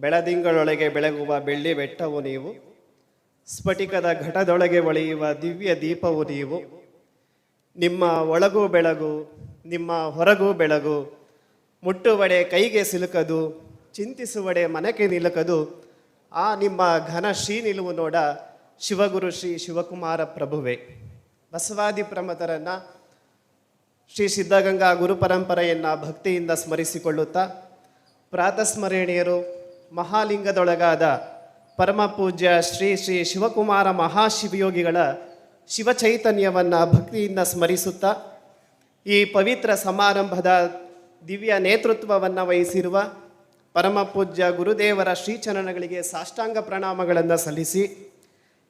ಬೆಳದಿಂಗಳೊಳಗೆ ಬೆಳಗುವ ಬೆಳ್ಳಿ ಬೆಟ್ಟವು ನೀವು. ಸ್ಫಟಿಕದ ಘಟದೊಳಗೆ ಒಳೆಯುವ ದಿವ್ಯ ದೀಪವು ನೀವು. ನಿಮ್ಮ ಒಳಗೂ ಬೆಳಗು, ನಿಮ್ಮ ಹೊರಗೂ ಬೆಳಗು. ಮುಟ್ಟುವಡೆ ಕೈಗೆ ಸಿಲುಕದು, ಚಿಂತಿಸುವಡೆ ಮನಕ್ಕೆ ನಿಲುಕದು. ಆ ನಿಮ್ಮ ಘನ ಶ್ರೀ ನಿಲುವು ನೋಡ ಶಿವಗುರು ಶ್ರೀ ಶಿವಕುಮಾರ ಪ್ರಭುವೆ. ಬಸವಾದಿ ಪ್ರಮತರನ್ನ ಶ್ರೀ ಸಿದ್ಧಗಂಗಾ ಗುರುಪರಂಪರೆಯನ್ನು ಭಕ್ತಿಯಿಂದ ಸ್ಮರಿಸಿಕೊಳ್ಳುತ್ತಾ ಪ್ರಾತಸ್ಮರಣೀಯರು ಮಹಾಲಿಂಗದೊಳಗಾದ ಪರಮ ಪೂಜ್ಯ ಶ್ರೀ ಶ್ರೀ ಶಿವಕುಮಾರ ಮಹಾಶಿವಯೋಗಿಗಳ ಶಿವಚೈತನ್ಯವನ್ನು ಭಕ್ತಿಯಿಂದ ಸ್ಮರಿಸುತ್ತಾ ಈ ಪವಿತ್ರ ಸಮಾರಂಭದ ದಿವ್ಯ ನೇತೃತ್ವವನ್ನು ವಹಿಸಿರುವ ಪರಮ ಪೂಜ್ಯ ಗುರುದೇವರ ಶ್ರೀಚರಣಗಳಿಗೆ ಸಾಷ್ಟಾಂಗ ಪ್ರಣಾಮಗಳನ್ನು ಸಲ್ಲಿಸಿ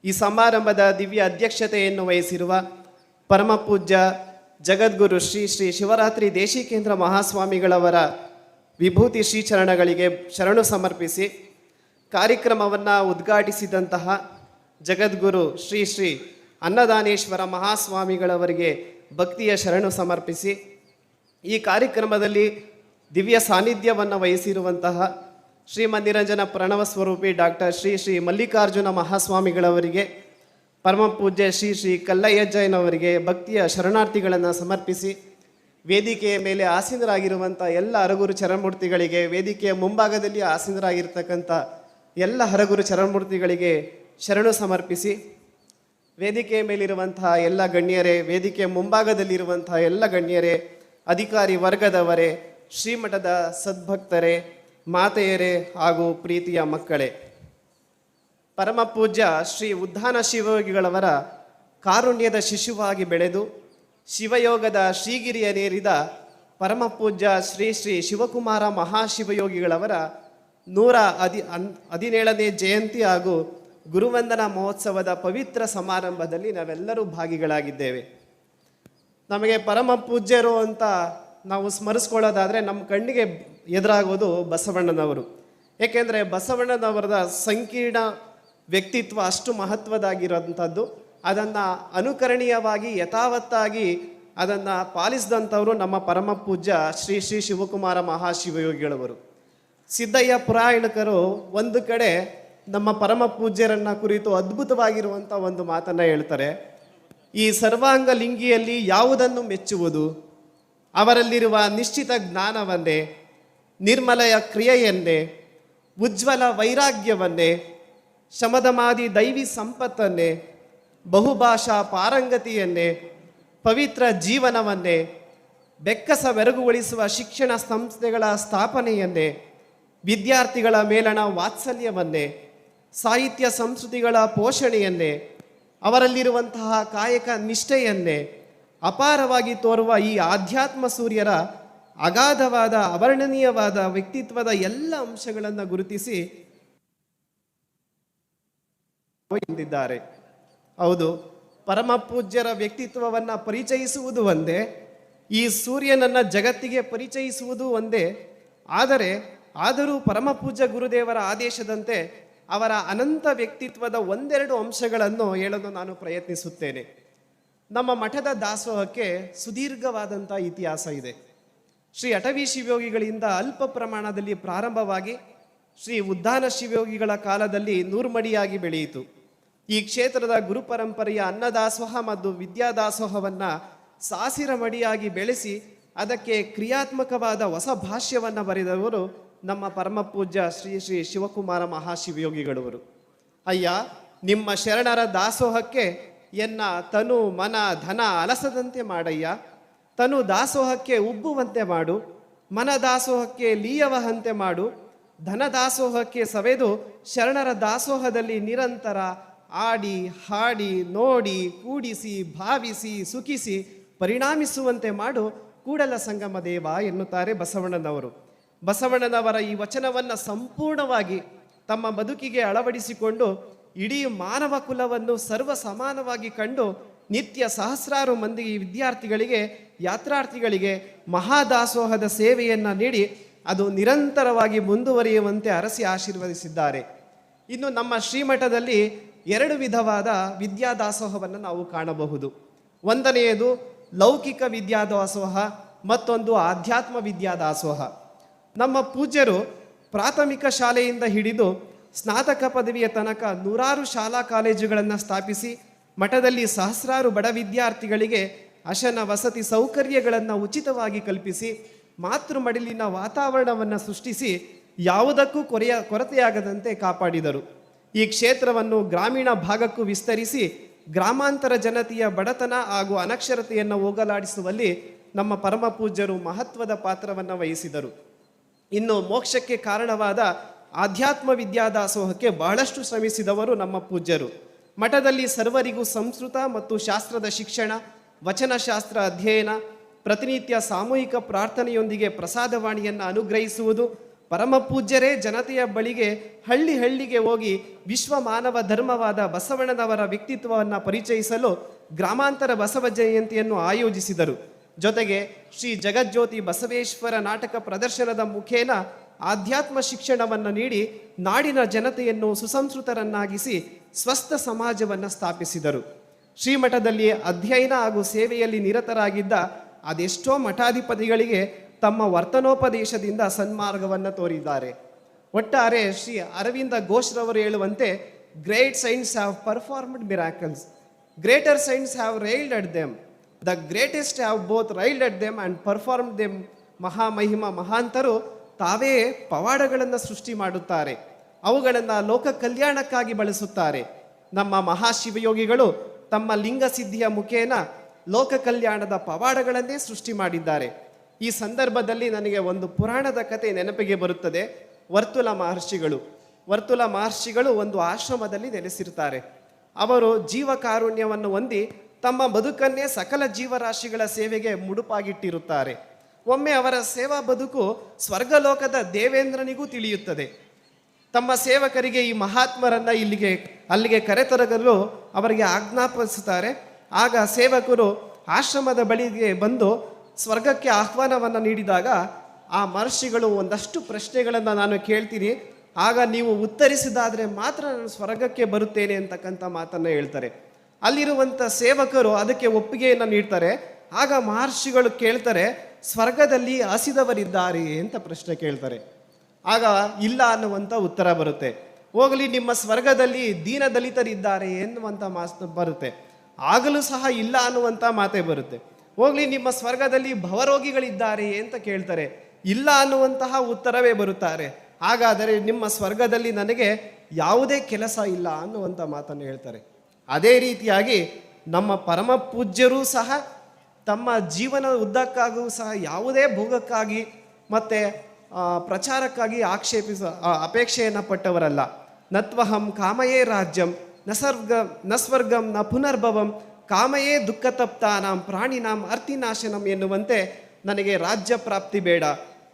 ಈ ಸಮಾರಂಭದ ದಿವ್ಯ ಅಧ್ಯಕ್ಷತೆಯನ್ನು ವಹಿಸಿರುವ ಪರಮ ಪೂಜ್ಯ ಜಗದ್ಗುರು ಶ್ರೀ ಶ್ರೀ ಶಿವರಾತ್ರಿ ದೇಶಿಕೇಂದ್ರ ಮಹಾಸ್ವಾಮಿಗಳವರ ವಿಭೂತಿ ಶ್ರೀ ಚರಣಗಳಿಗೆ ಶರಣು ಸಮರ್ಪಿಸಿ ಕಾರ್ಯಕ್ರಮವನ್ನು ಉದ್ಘಾಟಿಸಿದಂತಹ ಜಗದ್ಗುರು ಶ್ರೀ ಶ್ರೀ ಅನ್ನದಾನೇಶ್ವರ ಮಹಾಸ್ವಾಮಿಗಳವರಿಗೆ ಭಕ್ತಿಯ ಶರಣು ಸಮರ್ಪಿಸಿ ಈ ಕಾರ್ಯಕ್ರಮದಲ್ಲಿ ದಿವ್ಯ ಸಾನ್ನಿಧ್ಯವನ್ನು ವಹಿಸಿರುವಂತಹ ಶ್ರೀಮನ್ನಿರಂಜನ ಪ್ರಣವ ಸ್ವರೂಪಿ ಡಾಕ್ಟರ್ ಶ್ರೀ ಶ್ರೀ ಮಲ್ಲಿಕಾರ್ಜುನ ಮಹಾಸ್ವಾಮಿಗಳವರಿಗೆ ಪರಮ ಪೂಜ್ಯ ಶ್ರೀ ಶ್ರೀ ಕಲ್ಲಯ್ಯಜ್ಜಯ್ಯನವರಿಗೆ ಭಕ್ತಿಯ ಶರಣಾರ್ಥಿಗಳನ್ನು ಸಮರ್ಪಿಸಿ ವೇದಿಕೆಯ ಮೇಲೆ ಆಸೀನರಾಗಿರುವಂಥ ಎಲ್ಲ ಹರಗುರು ಚರಣಮೂರ್ತಿಗಳಿಗೆ ವೇದಿಕೆಯ ಮುಂಭಾಗದಲ್ಲಿ ಆಸೀನರಾಗಿರ್ತಕ್ಕಂಥ ಎಲ್ಲ ಹರಗುರು ಚರಣಮೂರ್ತಿಗಳಿಗೆ ಶರಣು ಸಮರ್ಪಿಸಿ, ವೇದಿಕೆಯ ಮೇಲಿರುವಂತಹ ಎಲ್ಲ ಗಣ್ಯರೇ, ವೇದಿಕೆಯ ಮುಂಭಾಗದಲ್ಲಿರುವಂತಹ ಎಲ್ಲ ಗಣ್ಯರೇ, ಅಧಿಕಾರಿ ವರ್ಗದವರೇ, ಶ್ರೀಮಠದ ಸದ್ಭಕ್ತರೇ, ಮಾತೆಯರೇ ಹಾಗೂ ಪ್ರೀತಿಯ ಮಕ್ಕಳೇ. ಪರಮ ಪೂಜ್ಯ ಶ್ರೀ ಉದ್ದಾನ ಶಿವಯೋಗಿಗಳವರ ಕಾರುಣ್ಯದ ಶಿಶುವಾಗಿ ಬೆಳೆದು ಶಿವಯೋಗದ ಶ್ರೀಗಿರಿಯನೇರಿದ ಪರಮಪೂಜ್ಯ ಶ್ರೀ ಶ್ರೀ ಶಿವಕುಮಾರ ಮಹಾಶಿವಯೋಗಿಗಳವರ ನೂರ ಹದಿ ಅನ್ ಹದಿನೇಳನೇ ಜಯಂತಿ ಹಾಗೂ ಗುರುವಂದನಾ ಮಹೋತ್ಸವದ ಪವಿತ್ರ ಸಮಾರಂಭದಲ್ಲಿ ನಾವೆಲ್ಲರೂ ಭಾಗಿಗಳಾಗಿದ್ದೇವೆ. ನಮಗೆ ಪರಮ ಪೂಜ್ಯರು ಅಂತ ನಾವು ಸ್ಮರಿಸ್ಕೊಳ್ಳೋದಾದರೆ ನಮ್ಮ ಕಣ್ಣಿಗೆ ಎದುರಾಗೋದು ಬಸವಣ್ಣನವರು. ಏಕೆಂದರೆ ಬಸವಣ್ಣನವರದ ಸಂಕೀರ್ಣ ವ್ಯಕ್ತಿತ್ವ ಅಷ್ಟು ಮಹತ್ವದಾಗಿರೋಂಥದ್ದು. ಅದನ್ನು ಅನುಕರಣೀಯವಾಗಿ ಯಥಾವತ್ತಾಗಿ ಅದನ್ನು ಪಾಲಿಸಿದಂಥವರು ನಮ್ಮ ಪರಮ ಪೂಜ್ಯ ಶ್ರೀ ಶ್ರೀ ಶಿವಕುಮಾರ ಮಹಾಶಿವಯೋಗಿಗಳವರು. ಸಿದ್ದಯ್ಯ ಪುರಾಯಣಕರು ಒಂದು ಕಡೆ ನಮ್ಮ ಪರಮ ಪೂಜ್ಯರನ್ನ ಕುರಿತು ಅದ್ಭುತವಾಗಿರುವಂಥ ಒಂದು ಮಾತನ್ನು ಹೇಳ್ತಾರೆ. ಈ ಸರ್ವಾಂಗ ಲಿಂಗಿಯಲ್ಲಿ ಯಾವುದನ್ನು ಮೆಚ್ಚುವುದು? ಅವರಲ್ಲಿರುವ ನಿಶ್ಚಿತ ಜ್ಞಾನವನ್ನೇ ನಿರ್ಮಲಯ ಕ್ರಿಯೆಯನ್ನೇ ಉಜ್ವಲ ವೈರಾಗ್ಯವನ್ನೇ ಶಮದಮಾದಿ ದೈವಿ ಸಂಪತ್ತನ್ನೇ? ಬಹುಭಾಷಾ ಪಾರಂಗತಿಯನ್ನೇ, ಪವಿತ್ರ ಜೀವನವನ್ನೇ ಬೆಕ್ಕಸ ಬೆರಗುಗೊಳಿಸುವ ಶಿಕ್ಷಣ ಸಂಸ್ಥೆಗಳ ಸ್ಥಾಪನೆಯನ್ನೇ, ವಿದ್ಯಾರ್ಥಿಗಳ ಮೇಲಣ ವಾತ್ಸಲ್ಯವನ್ನೇ, ಸಾಹಿತ್ಯ ಸಂಸ್ಕೃತಿಗಳ ಪೋಷಣೆಯನ್ನೇ, ಅವರಲ್ಲಿರುವಂತಹ ಕಾಯಕ ನಿಷ್ಠೆಯನ್ನೇ, ಅಪಾರವಾಗಿ ತೋರುವ ಈ ಆಧ್ಯಾತ್ಮ ಸೂರ್ಯರ ಅಗಾಧವಾದ, ಅವರ್ಣನೀಯವಾದ ವ್ಯಕ್ತಿತ್ವದ ಎಲ್ಲ ಅಂಶಗಳನ್ನು ಗುರುತಿಸಿ ಎಂದಿದ್ದಾರೆ ಹೌದು. ಪರಮ ಪೂಜ್ಯರ ವ್ಯಕ್ತಿತ್ವವನ್ನು ಪರಿಚಯಿಸುವುದು ಒಂದೇ, ಈ ಸೂರ್ಯನನ್ನ ಜಗತ್ತಿಗೆ ಪರಿಚಯಿಸುವುದು ಒಂದೇ. ಆದರೆ, ಆದರೂ ಪರಮ ಪೂಜ್ಯ ಗುರುದೇವರ ಆದೇಶದಂತೆ ಅವರ ಅನಂತ ವ್ಯಕ್ತಿತ್ವದ ಒಂದೆರಡು ಅಂಶಗಳನ್ನು ಹೇಳಲು ನಾನು ಪ್ರಯತ್ನಿಸುತ್ತೇನೆ. ನಮ್ಮ ಮಠದ ದಾಸೋಹಕ್ಕೆ ಸುದೀರ್ಘವಾದಂಥ ಇತಿಹಾಸ ಇದೆ. ಶ್ರೀ ಅಟವಿ ಶಿವಯೋಗಿಗಳಿಂದ ಅಲ್ಪ ಪ್ರಮಾಣದಲ್ಲಿ ಪ್ರಾರಂಭವಾಗಿ ಶ್ರೀ ಉದ್ದಾನ ಶಿವಯೋಗಿಗಳ ಕಾಲದಲ್ಲಿ ನೂರ್ಮಡಿಯಾಗಿ ಬೆಳೆಯಿತು. ಈ ಕ್ಷೇತ್ರದ ಗುರುಪರಂಪರೆಯ ಅನ್ನದಾಸೋಹ ಮತ್ತು ವಿದ್ಯಾದಾಸೋಹವನ್ನು ಸಾಸಿರ ಮಡಿಯಾಗಿ ಬೆಳೆಸಿ ಅದಕ್ಕೆ ಕ್ರಿಯಾತ್ಮಕವಾದ ಹೊಸ ಭಾಷ್ಯವನ್ನು ಬರೆದವರು ನಮ್ಮ ಪರಮ ಪೂಜ್ಯ ಶ್ರೀ ಶ್ರೀ ಶಿವಕುಮಾರ ಮಹಾಶಿವಯೋಗಿಗಳವರು. ಅಯ್ಯ, ನಿಮ್ಮ ಶರಣರ ದಾಸೋಹಕ್ಕೆ ಎನ್ನ ತನು ಮನ ಧನ ಅಲಸದಂತೆ ಮಾಡಯ್ಯ. ತನು ದಾಸೋಹಕ್ಕೆ ಉಬ್ಬುವಂತೆ ಮಾಡು. ಮನ ದಾಸೋಹಕ್ಕೆ ಲೀಯವಹಂತೆ ಮಾಡು. ಧನ ದಾಸೋಹಕ್ಕೆ ಸವೆದು ಶರಣರ ದಾಸೋಹದಲ್ಲಿ ನಿರಂತರ ಆಡಿ, ಹಾಡಿ, ನೋಡಿ, ಕೂಡಿಸಿ, ಭಾವಿಸಿ, ಸುಖಿಸಿ, ಪರಿಣಾಮಿಸುವಂತೆ ಮಾಡು ಕೂಡಲ ಸಂಗಮ ದೇವ ಎನ್ನುತ್ತಾರೆ ಬಸವಣ್ಣನವರು. ಬಸವಣ್ಣನವರ ಈ ವಚನವನ್ನು ಸಂಪೂರ್ಣವಾಗಿ ತಮ್ಮ ಬದುಕಿಗೆ ಅಳವಡಿಸಿಕೊಂಡು ಇಡೀ ಮಾನವ ಕುಲವನ್ನು ಸರ್ವ ಸಮಾನವಾಗಿ ಕಂಡು ನಿತ್ಯ ಸಹಸ್ರಾರು ಮಂದಿ ವಿದ್ಯಾರ್ಥಿಗಳಿಗೆ, ಯಾತ್ರಾರ್ಥಿಗಳಿಗೆ ಮಹಾದಾಸೋಹದ ಸೇವೆಯನ್ನು ನೀಡಿ ಅದು ನಿರಂತರವಾಗಿ ಮುಂದುವರಿಯುವಂತೆ ಅರಸಿ ಆಶೀರ್ವದಿಸಿದ್ದಾರೆ. ಇನ್ನು ನಮ್ಮ ಶ್ರೀಮಠದಲ್ಲಿ ಎರಡು ವಿಧವಾದ ವಿದ್ಯಾದಾಸೋಹವನ್ನು ನಾವು ಕಾಣಬಹುದು. ಒಂದನೆಯದು ಲೌಕಿಕ ವಿದ್ಯಾದಾಸೋಹ, ಮತ್ತೊಂದು ಆಧ್ಯಾತ್ಮ ವಿದ್ಯಾದಾಸೋಹ. ನಮ್ಮ ಪೂಜ್ಯರು ಪ್ರಾಥಮಿಕ ಶಾಲೆಯಿಂದ ಹಿಡಿದು ಸ್ನಾತಕ ಪದವಿಯ ತನಕ ನೂರಾರು ಶಾಲಾ ಕಾಲೇಜುಗಳನ್ನು ಸ್ಥಾಪಿಸಿ, ಮಠದಲ್ಲಿ ಸಹಸ್ರಾರು ಬಡ ವಿದ್ಯಾರ್ಥಿಗಳಿಗೆ ಅಶನ ವಸತಿ ಸೌಕರ್ಯಗಳನ್ನು ಉಚಿತವಾಗಿ ಕಲ್ಪಿಸಿ ಮಾತೃ ಮಡಿಲಿನ ವಾತಾವರಣವನ್ನು ಸೃಷ್ಟಿಸಿ ಯಾವುದಕ್ಕೂ ಕೊರೆಯ ಕೊರತೆಯಾಗದಂತೆ ಕಾಪಾಡಿದರು. ಈ ಕ್ಷೇತ್ರವನ್ನು ಗ್ರಾಮೀಣ ಭಾಗಕ್ಕೂ ವಿಸ್ತರಿಸಿ ಗ್ರಾಮಾಂತರ ಜನತೆಯ ಬಡತನ ಹಾಗೂ ಅನಕ್ಷರತೆಯನ್ನು ಹೋಗಲಾಡಿಸುವಲ್ಲಿ ನಮ್ಮ ಪರಮ ಪೂಜ್ಯರು ಮಹತ್ವದ ಪಾತ್ರವನ್ನು ವಹಿಸಿದರು. ಇನ್ನು ಮೋಕ್ಷಕ್ಕೆ ಕಾರಣವಾದ ಆಧ್ಯಾತ್ಮ ವಿದ್ಯಾದಾಸೋಹಕ್ಕೆ ಬಹಳಷ್ಟು ಶ್ರಮಿಸಿದವರು ನಮ್ಮ ಪೂಜ್ಯರು. ಮಠದಲ್ಲಿ ಸರ್ವರಿಗೂ ಸಂಸ್ಕೃತ ಮತ್ತು ಶಾಸ್ತ್ರದ ಶಿಕ್ಷಣ, ವಚನಶಾಸ್ತ್ರ ಅಧ್ಯಯನ, ಪ್ರತಿನಿತ್ಯ ಸಾಮೂಹಿಕ ಪ್ರಾರ್ಥನೆಯೊಂದಿಗೆ ಪ್ರಸಾದವಾಣಿಯನ್ನು ಅನುಗ್ರಹಿಸುವುದು ಪರಮ ಪೂಜ್ಯರೇ ಜನತೆಯ ಬಳಿಗೆ ಹಳ್ಳಿ ಹಳ್ಳಿಗೆ ಹೋಗಿ ವಿಶ್ವ ಮಾನವ ಧರ್ಮವಾದ ಬಸವಣ್ಣನವರ ವ್ಯಕ್ತಿತ್ವವನ್ನು ಪರಿಚಯಿಸಲು ಗ್ರಾಮಾಂತರ ಬಸವ ಜಯಂತಿಯನ್ನು ಆಯೋಜಿಸಿದರು. ಜೊತೆಗೆ ಶ್ರೀ ಜಗಜ್ಯೋತಿ ಬಸವೇಶ್ವರ ನಾಟಕ ಪ್ರದರ್ಶನದ ಮುಖೇನ ಆಧ್ಯಾತ್ಮ ಶಿಕ್ಷಣವನ್ನು ನೀಡಿ ನಾಡಿನ ಜನತೆಯನ್ನು ಸುಸಂಸ್ಕೃತರನ್ನಾಗಿಸಿ ಸ್ವಸ್ಥ ಸಮಾಜವನ್ನು ಸ್ಥಾಪಿಸಿದರು. ಶ್ರೀಮಠದಲ್ಲಿ ಅಧ್ಯಯನ ಹಾಗೂ ಸೇವೆಯಲ್ಲಿ ನಿರತರಾಗಿದ್ದ ಅದೆಷ್ಟೋ ಮಠಾಧಿಪತಿಗಳಿಗೆ ತಮ್ಮ ವರ್ತನೋಪದೇಶದಿಂದ ಸನ್ಮಾರ್ಗವನ್ನು ತೋರಿದ್ದಾರೆ. ಒಟ್ಟಾರೆ ಶ್ರೀ ಅರವಿಂದ ಘೋಷ್ರವರು ಹೇಳುವಂತೆ great saints have performed miracles greater saints have railed at them the greatest have both railed at them and perform them ಮಹಾಮಹಿಮ ಮಹಾಂತರು ತಾವೇ ಪವಾಡಗಳನ್ನು ಸೃಷ್ಟಿ ಮಾಡುತ್ತಾರೆ. ಅವುಗಳನ್ನು ಲೋಕ ಕಲ್ಯಾಣಕ್ಕಾಗಿ ಬಳಸುತ್ತಾರೆ. ನಮ್ಮ ಮಹಾಶಿವಯೋಗಿಗಳು ತಮ್ಮ ಲಿಂಗ ಸಿದ್ಧಿಯ ಮುಖೇನ ಲೋಕ ಕಲ್ಯಾಣದ ಪವಾಡಗಳನ್ನೇ ಸೃಷ್ಟಿ ಮಾಡಿದ್ದಾರೆ. ಈ ಸಂದರ್ಭದಲ್ಲಿ ನನಗೆ ಒಂದು ಪುರಾಣದ ಕತೆ ನೆನಪಿಗೆ ಬರುತ್ತದೆ. ವರ್ತುಲ ಮಹರ್ಷಿಗಳು. ವರ್ತುಲ ಮಹರ್ಷಿಗಳು ಒಂದು ಆಶ್ರಮದಲ್ಲಿ ನೆಲೆಸಿರ್ತಾರೆ. ಅವರು ಜೀವಕಾರುಣ್ಯವನ್ನು ಹೊಂದಿ ತಮ್ಮ ಬದುಕನ್ನೇ ಸಕಲ ಜೀವರಾಶಿಗಳ ಸೇವೆಗೆ ಮುಡುಪಾಗಿಟ್ಟಿರುತ್ತಾರೆ. ಒಮ್ಮೆ ಅವರ ಸೇವಾ ಬದುಕು ಸ್ವರ್ಗಲೋಕದ ದೇವೇಂದ್ರನಿಗೂ ತಿಳಿಯುತ್ತದೆ. ತಮ್ಮ ಸೇವಕರಿಗೆ ಈ ಮಹಾತ್ಮರನ್ನ ಇಲ್ಲಿಗೆ, ಅಲ್ಲಿಗೆ ಕರೆತರಗಲು ಅವರಿಗೆ ಆಜ್ಞಾಪಿಸುತ್ತಾರೆ. ಆಗ ಸೇವಕರು ಆಶ್ರಮದ ಬಳಿಗೆ ಬಂದು ಸ್ವರ್ಗಕ್ಕೆ ಆಹ್ವಾನವನ್ನು ನೀಡಿದಾಗ ಆ ಮಹರ್ಷಿಗಳು ಒಂದಷ್ಟು ಪ್ರಶ್ನೆಗಳನ್ನು ನಾನು ಕೇಳ್ತೀನಿ. ಆಗ ನೀವು ಉತ್ತರಿಸಿದಾದರೆ ಮಾತ್ರ ನಾನು ಸ್ವರ್ಗಕ್ಕೆ ಬರುತ್ತೇನೆ ಅಂತಕ್ಕಂಥ ಮಾತನ್ನು ಹೇಳ್ತಾರೆ. ಅಲ್ಲಿರುವಂಥ ಸೇವಕರು ಅದಕ್ಕೆ ಒಪ್ಪಿಗೆಯನ್ನು ನೀಡ್ತಾರೆ. ಆಗ ಮಹರ್ಷಿಗಳು ಕೇಳ್ತಾರೆ, ಸ್ವರ್ಗದಲ್ಲಿ ಹಸಿದವರಿದ್ದಾರೆ ಅಂತ ಪ್ರಶ್ನೆ ಕೇಳ್ತಾರೆ. ಆಗ ಇಲ್ಲ ಅನ್ನುವಂಥ ಉತ್ತರ ಬರುತ್ತೆ. ಹೋಗಲಿ, ನಿಮ್ಮ ಸ್ವರ್ಗದಲ್ಲಿ ದೀನ ದಲಿತರಿದ್ದಾರೆ ಎನ್ನುವಂಥ ಮಾತು ಬರುತ್ತೆ. ಆಗಲೂ ಸಹ ಇಲ್ಲ ಅನ್ನುವಂಥ ಮಾತೇ ಬರುತ್ತೆ. ಹೋಗ್ಲಿ, ನಿಮ್ಮ ಸ್ವರ್ಗದಲ್ಲಿ ಭವರೋಗಿಗಳಿದ್ದಾರೆ ಅಂತ ಕೇಳ್ತಾರೆ. ಇಲ್ಲ ಅನ್ನುವಂತಹ ಉತ್ತರವೇ ಬರುತ್ತಾರೆ. ಹಾಗಾದರೆ ನಿಮ್ಮ ಸ್ವರ್ಗದಲ್ಲಿ ನನಗೆ ಯಾವುದೇ ಕೆಲಸ ಇಲ್ಲ ಅನ್ನುವಂಥ ಮಾತನ್ನು ಹೇಳ್ತಾರೆ. ಅದೇ ರೀತಿಯಾಗಿ ನಮ್ಮ ಪರಮ ಪೂಜ್ಯರೂ ಸಹ ತಮ್ಮ ಜೀವನ ಉದ್ದಕ್ಕಾಗೂ ಸಹ ಯಾವುದೇ ಭೋಗಕ್ಕಾಗಿ ಮತ್ತು ಪ್ರಚಾರಕ್ಕಾಗಿ ಆಕ್ಷೇಪಿಸ ಅಪೇಕ್ಷೆಯನ್ನು ಪಟ್ಟವರಲ್ಲ. ನತ್ವಹಂ ಕಾಮಯೇ ರಾಜ್ಯಂ, ನ ಸರ್ಗ, ನ ಸ್ವರ್ಗಂ, ನ ಪುನರ್ಭವಂ ಕಾಮಯೇ ದುಃಖ ತಪ್ತಾನಾಂ ಪ್ರಾಣಿನಾಂ ಅರ್ತಿನಾಶನಂ ಎನ್ನುವಂತೆ ನನಗೆ ರಾಜ್ಯ ಪ್ರಾಪ್ತಿ ಬೇಡ,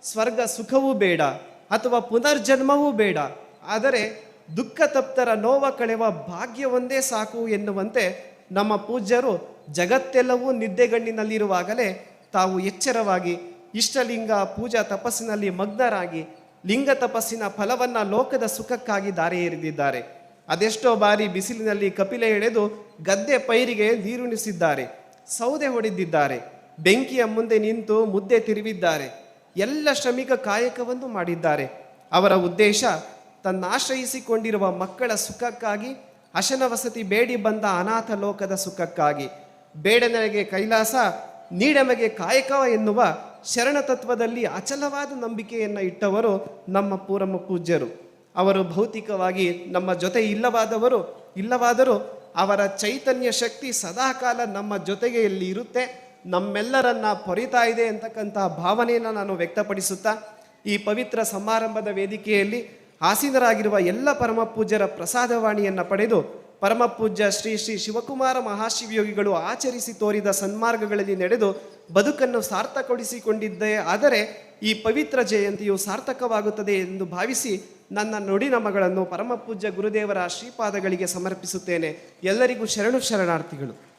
ಸ್ವರ್ಗ ಸುಖವೂ ಬೇಡ ಅಥವಾ ಪುನರ್ಜನ್ಮವೂ ಬೇಡ. ಆದರೆ ದುಃಖ ತಪ್ತರ ನೋವ ಕಳೆವ ಭಾಗ್ಯವೊಂದೇ ಸಾಕು ಎನ್ನುವಂತೆ ನಮ್ಮ ಪೂಜ್ಯರು ಜಗತ್ತೆಲ್ಲವೂ ನಿದ್ದೆಗಣ್ಣಿನಲ್ಲಿರುವಾಗಲೇ ತಾವು ಎಚ್ಚರವಾಗಿ ಇಷ್ಟಲಿಂಗ ಪೂಜಾ ತಪಸ್ಸಿನಲ್ಲಿ ಮಗ್ನರಾಗಿ ಲಿಂಗ ತಪಸ್ಸಿನ ಫಲವನ್ನು ಲೋಕದ ಸುಖಕ್ಕಾಗಿ ದಾರಿ ಎರೆದಿದ್ದಾರೆ ಅದೆಷ್ಟೋ ಬಾರಿ ಬಿಸಿಲಿನಲ್ಲಿ ಕಪಿಲೆ ಎಳೆದು ಗದ್ದೆ ಪೈರಿಗೆ ನೀರುಣಿಸಿದ್ದಾರೆ. ಸೌದೆ ಹೊಡೆದಿದ್ದಾರೆ. ಬೆಂಕಿಯ ಮುಂದೆ ನಿಂತು ಮುದ್ದೆ ತಿರುವಿದ್ದಾರೆ. ಎಲ್ಲ ಶ್ರಮಿಕ ಕಾಯಕವನ್ನು ಮಾಡಿದ್ದಾರೆ. ಅವರ ಉದ್ದೇಶ, ತನ್ನಾಶ್ರಯಿಸಿಕೊಂಡಿರುವ ಮಕ್ಕಳ ಸುಖಕ್ಕಾಗಿ ಅಶನ ವಸತಿ ಬೇಡಿ ಬಂದ ಅನಾಥ ಲೋಕದ ಸುಖಕ್ಕಾಗಿ. ಬೇಡನಗೆ ಕೈಲಾಸ, ನೀಡಮಗೆ ಕಾಯಕ ಎನ್ನುವ ಶರಣ ತತ್ವದಲ್ಲಿ ಅಚಲವಾದ ನಂಬಿಕೆಯನ್ನು ಇಟ್ಟವರು ನಮ್ಮ ಪೂರಮ ಪೂಜ್ಯರು. ಅವರು ಭೌತಿಕವಾಗಿ ನಮ್ಮ ಜೊತೆ ಇಲ್ಲವಾದವರು, ಇಲ್ಲವಾದರೂ ಅವರ ಚೈತನ್ಯ ಶಕ್ತಿ ಸದಾಕಾಲ ನಮ್ಮ ಜೊತೆಗೆ ಇಲ್ಲಿ ಇರುತ್ತೆ. ನಮ್ಮೆಲ್ಲರನ್ನ ಪೊರಿತಾ ಇದೆ ಅಂತಕ್ಕಂತಹ ಭಾವನೆಯನ್ನು ನಾನು ವ್ಯಕ್ತಪಡಿಸುತ್ತಾ, ಈ ಪವಿತ್ರ ಸಮಾರಂಭದ ವೇದಿಕೆಯಲ್ಲಿ ಆಸೀನರಾಗಿರುವ ಎಲ್ಲ ಪರಮ ಪೂಜ್ಯರ ಪ್ರಸಾದವಾಣಿಯನ್ನು ಪಡೆದು ಪರಮ ಪೂಜ್ಯ ಶ್ರೀ ಶ್ರೀ ಶಿವಕುಮಾರ ಮಹಾಶಿವಯೋಗಿಗಳು ಆಚರಿಸಿ ತೋರಿದ ಸನ್ಮಾರ್ಗಗಳಲ್ಲಿ ನಡೆದು ಬದುಕನ್ನು ಸಾರ್ಥಕಗೊಳಿಸಿಕೊಂಡಿದ್ದೇ. ಆದರೆ ಈ ಪವಿತ್ರ ಜಯಂತಿಯು ಸಾರ್ಥಕವಾಗುತ್ತದೆ ಎಂದು ಭಾವಿಸಿ ನನ್ನ ನುಡಿನಮಗಳನ್ನು ಪರಮ ಪರಮಪೂಜ್ಯ ಗುರುದೇವರ ಶ್ರೀಪಾದಗಳಿಗೆ ಸಮರ್ಪಿಸುತ್ತೇನೆ. ಎಲ್ಲರಿಗೂ ಶರಣು ಶರಣಾರ್ಥಿಗಳು.